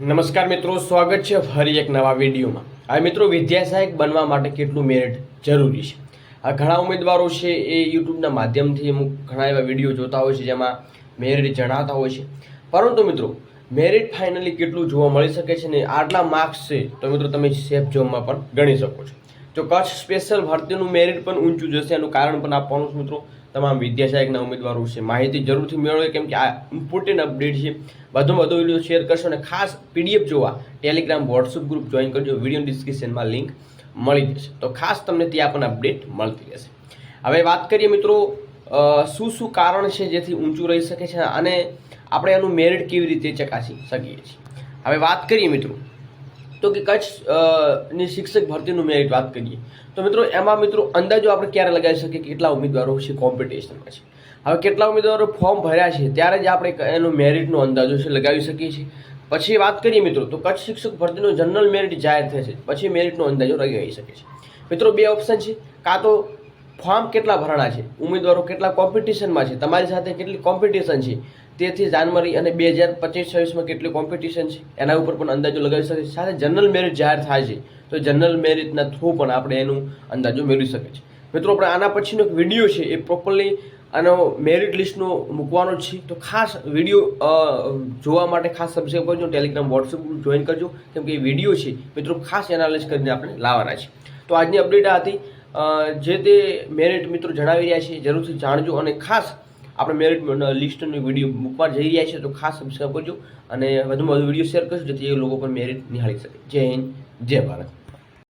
નમસ્કાર મિત્રો, સ્વાગત છે ફરી એક નવા વિડીયોમાં. હવે મિત્રો વિદ્યા સહાયક બનવા માટે કેટલું મેરિટ જરૂરી છે? આ ઘણા ઉમેદવારો છે એ યુટ્યુબના માધ્યમથી અમુક ઘણા એવા વીડિયો જોતા હોય છે જેમાં મેરિટ જણાવતા હોય છે. પરંતુ મિત્રો મેરિટ ફાઇનલી કેટલું જોવા મળી શકે છે ને આટલા માર્ક્સ છે, તો મિત્રો તમે સેફ જોબમાં પણ ગણી શકો છો. જો કચ્છ સ્પેશિયલ ભરતીનું મેરિટ પણ ઊંચું જશે, એનું કારણ પણ આપવાનું છે મિત્રો. તમામ વિદ્યા સહાયકના ઉમેદવારો છે માહિતી જરૂરથી મેળવો, કેમ કે આ ઇમ્પોર્ટન્ટ અપડેટ છે. વધુમાં વધુ વીડિયો શેર કરશો અને ખાસ પીડીએફ જોવા ટેલિગ્રામ વોટ્સઅપ ગ્રુપ જોઈન કરજો. વીડિયો ડિસ્ક્રિપ્શનમાં લિંક મળી જશે. તો ખાસ તમને ત્યાં પણ અપડેટ મળતી રહેશે. હવે વાત કરીએ મિત્રો શું શું કારણ છે જેથી ઊંચું રહી શકે છે અને આપણે એનું મેરિટ કેવી રીતે ચકાસી શકીએ છીએ? હવે વાત કરીએ મિત્રો તો કે કચ્છની શિક્ષક ભરતીનું મેરિટ વાત કરીએ. તો મિત્રો, એમાં મિત્રો અંદાજો આપણે ક્યારે લગાવી શકીએ કેટલા ઉમેદવારો છે કોમ્પિટિશનમાં છે? હવે કેટલા ઉમેદવારો ફોર્મ ભર્યા છે, ત્યારે જ આપણે એનો મેરિટનો અંદાજો છે લગાવી શકીએ છીએ. પછી વાત કરીએ મિત્રો, તો કચ્છ શિક્ષક ભરતીનું જનરલ મેરિટ જાહેર થશે. પછી મેરિટનો અંદાજો લગાવી શકે છે મિત્રો, બે ઓપ્શન છે. કાં તો ફોર્મ કેટલા ભરાણા છે? ઉમેદવારો કેટલા કોમ્પિટિશનમાં છે? તમારી સાથે કેટલી કોમ્પિટિશન છે? તેથી જાન્યુઆરી અને બે હજાર પચીસ છવ્વીસમાં કેટલી કોમ્પિટિશન છે? એના ઉપર પણ અંદાજો લગાવી શકે છે. સાથે જનરલ મેરિટ જાહેર થાય છે. તો જનરલ મેરિટના થ્રુ પણ આપણે એનું અંદાજો મેળવી શકે છે મિત્રો, આપણે આના પછીનો એક વીડિયો છે એ પ્રોપરલી આનો મેરિટ લિસ્ટનો મૂકવાનો છે. તો ખાસ વીડિયો જોવા માટે ખાસ સબસ્ક્રાઈબ કરજો. ટેલિગ્રામ વોટ્સઅપ જોઈન કરજો. કેમ કે એ વીડિયો છે, મિત્રો, ખાસ એનાલિસ કરીને આપણે લાવવાના છે. તો આજની અપડેટ આ હતી. જે તે મેરિટ મિત્રો જણાવી રહ્યા છે, જરૂરથી જાણજો અને ખાસ આપણે મેરિટ લિસ્ટનો વીડિયો મૂકવા જઈ રહ્યા છીએ, તો ખાસ સબસ્ક્રાઈબ કરજો અને વધુમાં વધુ વીડિયો શેર કરજો, જેથી એ લોકો પણ મેરિટ નિહાળી શકે. જય હિન્દ, જય ભારત.